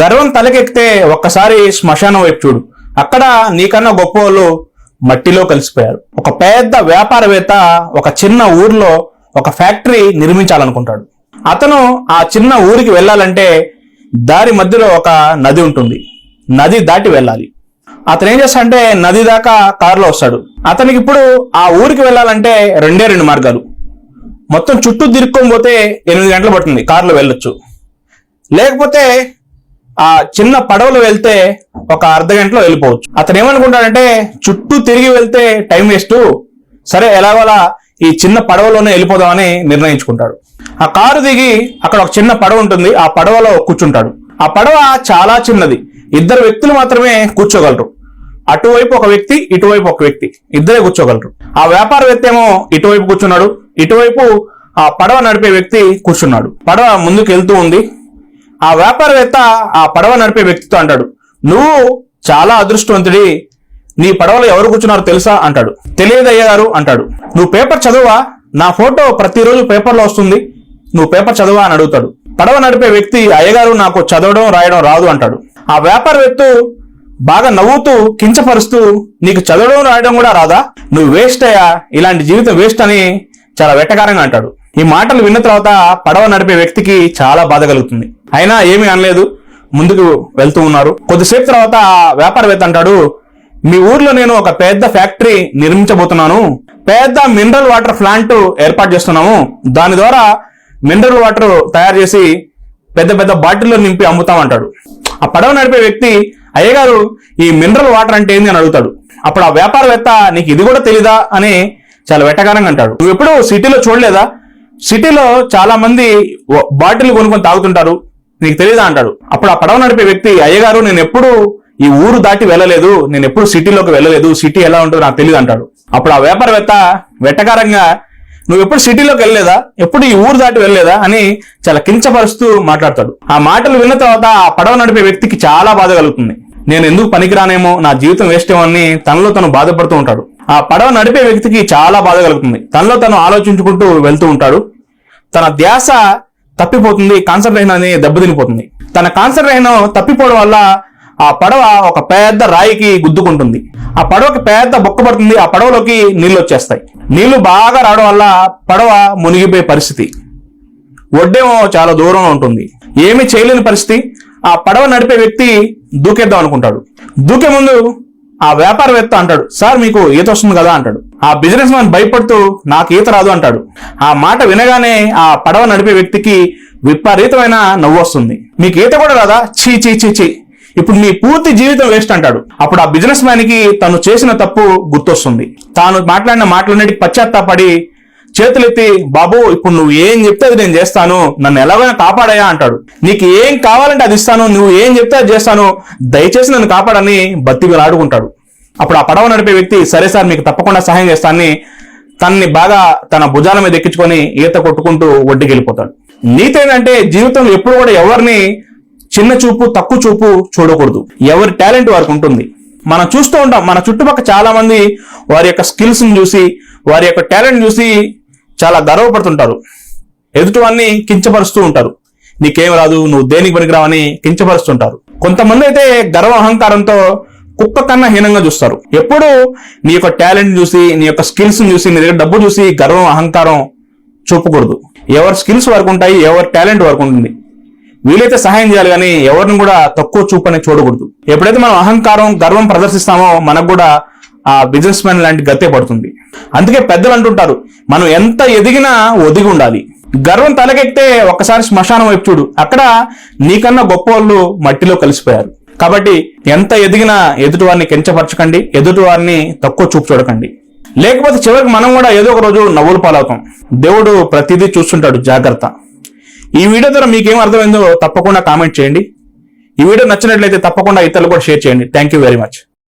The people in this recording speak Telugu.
గర్వం తలకెక్కితే ఒక్కసారి శ్మశానం వైపు చూడు. అక్కడ నీకన్నా గొప్ప వాళ్ళు మట్టిలో కలిసిపోయారు. ఒక పెద్ద వ్యాపారవేత్త ఒక చిన్న ఊర్లో ఒక ఫ్యాక్టరీ నిర్మించాలనుకుంటాడు. అతను ఆ చిన్న ఊరికి వెళ్ళాలంటే దారి మధ్యలో ఒక నది ఉంటుంది. నది దాటి వెళ్ళాలి. అతను ఏం చేస్తాడంటే నది దాకా కారులో వస్తాడు. అతనికి ఇప్పుడు ఆ ఊరికి వెళ్ళాలంటే రెండే రెండు మార్గాలు. మొత్తం చుట్టూ తిరుక్కొని పోతే ఎనిమిది గంటలు పడుతుంది కారులో వెళ్ళొచ్చు. లేకపోతే ఆ చిన్న పడవలో వెళ్తే ఒక అర్ధ గంటలో వెళ్ళిపోవచ్చు. అతను ఏమనుకుంటాడంటే చుట్టూ తిరిగి వెళ్తే టైం వేస్ట్. సరే ఎలాగోలా ఈ చిన్న పడవలోనే వెళ్ళిపోదామని నిర్ణయించుకుంటాడు. ఆ కారు దిగి అక్కడ ఒక చిన్న పడవ ఉంటుంది. ఆ పడవలో కూర్చుంటాడు. ఆ పడవ చాలా చిన్నది. ఇద్దరు వ్యక్తులు మాత్రమే కూర్చోగలరు. అటువైపు ఒక వ్యక్తి ఇటువైపు ఒక వ్యక్తి. ఇద్దరే కూర్చోగలరు. ఆ వ్యాపారవేత్త ఏమో ఇటువైపు కూర్చున్నాడు. ఇటువైపు ఆ పడవ నడిపే వ్యక్తి కూర్చున్నాడు. పడవ ముందుకు వెళ్తూ ఉంది. ఆ వ్యాపారవేత్త ఆ పడవ నడిపే వ్యక్తితో అంటాడు నువ్వు చాలా అదృష్టవంతుడి నీ పడవలో ఎవరు కూర్చున్నారో తెలుసా? అంటాడు. తెలియదు అయ్యగారు అంటాడు. నువ్వు పేపర్ చదువా? నా ఫోటో ప్రతిరోజు పేపర్లో వస్తుంది. నువ్వు పేపర్ చదువా? అని అడుగుతాడు. పడవ నడిపే వ్యక్తి అయ్యగారు నాకు చదవడం రాయడం రాదు అంటాడు. ఆ వ్యాపారవేత్త బాగా నవ్వుతూ కించపరుస్తూ నీకు చదవడం రాయడం కూడా రాదా? నువ్వు వేస్ట్ అయ్యా. ఇలాంటి జీవితం వేస్ట్ అని చాలా వెట్టకారంగా అంటాడు. ఈ మాటలు విన్న తర్వాత పడవ నడిపే వ్యక్తికి చాలా బాధ కలుగుతుంది. అయినా ఏమీ అనలేదు. ముందుకు వెళ్తూ ఉన్నారు. కొద్దిసేపు తర్వాత ఆ వ్యాపారవేత్త అంటాడు మీ ఊర్లో నేను ఒక పెద్ద ఫ్యాక్టరీ నిర్మించబోతున్నాను. పెద్ద మినరల్ వాటర్ ప్లాంట్ ఏర్పాటు చేస్తున్నాము. దాని ద్వారా మినరల్ వాటర్ తయారు చేసి పెద్ద పెద్ద బాటిల్లో నింపి అమ్ముతామంటాడు ఆ పడవ నడిపే వ్యక్తి అయ్యగారు ఈ మినరల్ వాటర్ అంటే ఏంది? అని అడుగుతాడు. అప్పుడు ఆ వ్యాపారవేత్త నీకు ఇది కూడా తెలీదా? అని చాలా వెటకారంగా అంటాడు. నువ్వు ఎప్పుడు సిటీలో చూడలేదా? సిటీలో చాలా మంది బాటిల్ కొనుక్కొని తాగుతుంటారు. నీకు తెలీదా అంటాడు. అప్పుడు ఆ పడవ నడిపే వ్యక్తి అయ్యగారు నేను ఎప్పుడు ఈ ఊరు దాటి వెళ్ళలేదు. నేను ఎప్పుడు సిటీలోకి వెళ్ళలేదు. సిటీ ఎలా ఉంటుందో నాకు తెలియదు అంటాడు. అప్పుడు ఆ వ్యాపారవేత్త వెట్టకారంగా నువ్వు ఎప్పుడు సిటీలోకి వెళ్ళలేదా? ఎప్పుడు ఈ ఊరు దాటి వెళ్ళలేదా? అని చాలా కించపరుస్తూ మాట్లాడతాడు. ఆ మాటలు విన్న తర్వాత ఆ పడవ నడిపే వ్యక్తికి చాలా బాధ కలుగుతుంది. నేను ఎందుకు పనికిరానేమో? నా జీవితం వేస్ట్ ఏమో అని తనలో తను బాధపడుతూ ఉంటాడు. ఆ పడవ నడిపే వ్యక్తికి చాలా బాధ కలుగుతుంది. తనలో తను ఆలోచించుకుంటూ వెళ్తూ ఉంటాడు. తన ధ్యాస తప్పిపోతుంది కాన్సన్ట్రేషన్ అనేది దెబ్బతినిపోతుంది తన కాన్సన్ట్రేషన్ తప్పిపోవడం వల్ల ఆ పడవ ఒక పెద్ద రాయికి గుద్దుకుంటుంది. ఆ పడవకి పెద్ద బొక్క పడుతుంది ఆ పడవలోకి నీళ్ళు వచ్చేస్తాయి. నీళ్ళు బాగా రావడం వల్ల పడవ మునిగిపోయే పరిస్థితి. ఒడ్డేమో చాలా దూరంగా ఉంటుంది. ఏమీ చేయలేని పరిస్థితి. ఆ పడవ నడిపే వ్యక్తి దూకేద్దాం అనుకుంటాడు. దూకే ముందు ఆ వ్యాపారవేత్త అంటాడు సార్ మీకు ఈత వస్తుంది కదా అంటాడు. ఆ బిజినెస్ మ్యాన్ భయపడుతూ నాకు ఈత రాదు అంటాడు. ఆ మాట వినగానే ఆ పడవ నడిపే వ్యక్తికి విపరీతమైన నవ్వు వస్తుంది. మీకు ఈత కూడా రాదా? చీ చీ చీ చీ ఇప్పుడు మీ పూర్తి జీవితం వేస్ట్ అంటాడు. అప్పుడు ఆ బిజినెస్ మ్యాన్కి తను చేసిన తప్పు గుర్తొస్తుంది. తాను మాట్లాడిన మాటలన్నిటికి పశ్చాత్తాపడి చేతులెత్తి బాబు ఇప్పుడు నువ్వు ఏం చెప్తే అది నేను చేస్తాను. నన్ను ఎలాగైనా కాపాడాయా అంటాడు. నీకు ఏం కావాలంటే అది ఇస్తాను. నువ్వు ఏం చెప్తే అది చేస్తాను. దయచేసి నన్ను కాపాడని బత్తి ఆడుకుంటాడు. అప్పుడు ఆ పడవ నడిపే వ్యక్తి సరే సార్ మీకు తప్పకుండా సహాయం చేస్తానని తనని బాగా తన భుజాల మీద ఎక్కించుకొని ఈత కొట్టుకుంటూ ఒడ్డుకి వెళ్ళిపోతాడు నీతి ఏంటంటే జీవితం ఎప్పుడు కూడా ఎవరిని చిన్న చూపు తక్కువ చూపు చూడకూడదు. ఎవరి టాలెంట్ వారికి ఉంటుంది. మనం చూస్తూ ఉంటాం మన చుట్టుపక్కల చాలా మంది వారి యొక్క స్కిల్స్ని చూసి వారి యొక్క టాలెంట్ చూసి చాలా గర్వపడుతుంటారు. ఎదుటివాన్ని కించపరుస్తూ ఉంటారు. నీకేం రాదు నువ్వు దేనికి పనికిరావని కించపరుస్తుంటారు. కొంతమంది అయితే గర్వ అహంకారంతో కుక్క కన్నా హీనంగా చూస్తారు. ఎప్పుడు నీ యొక్క టాలెంట్ చూసి నీ యొక్క స్కిల్స్ చూసి నీ దగ్గర డబ్బు చూసి గర్వం అహంకారం చూపకూడదు. ఎవరి స్కిల్స్ వరకు ఉంటాయి ఎవరి టాలెంట్ వరకు ఉంటుంది. వీలైతే సహాయం చేయాలి కానీ ఎవరిని కూడా తక్కువ చూపని చూడకూడదు. ఎప్పుడైతే మనం అహంకారం గర్వం ప్రదర్శిస్తామో మనకు కూడా ఆ బిజినెస్ మ్యాన్ లాంటి గతే పడుతుంది. అందుకే పెద్దలు అంటుంటారు మనం ఎంత ఎదిగినా ఒదిగి ఉండాలి. గర్వం తలకెక్తే ఒక్కసారి శ్మశానం వైపు చూడు అక్కడ నీకన్నా గొప్ప వాళ్ళు మట్టిలో కలిసిపోయారు. కాబట్టి ఎంత ఎదిగినా ఎదుటి వారిని కించపరచకండి ఎదుటి వారిని తక్కువ చూపు చూడకండి. లేకపోతే చివరికి మనం కూడా ఏదో ఒక రోజు నవ్వులు పాలవుతాం. దేవుడు ప్రతిదీ చూస్తుంటాడు జాగ్రత్త. ఈ వీడియో ద్వారా మీకేం అర్థమైందో తప్పకుండా కామెంట్ చేయండి. ఈ వీడియో నచ్చినట్లయితే తప్పకుండా ఇతరులు కూడా షేర్ చేయండి. Thank you very much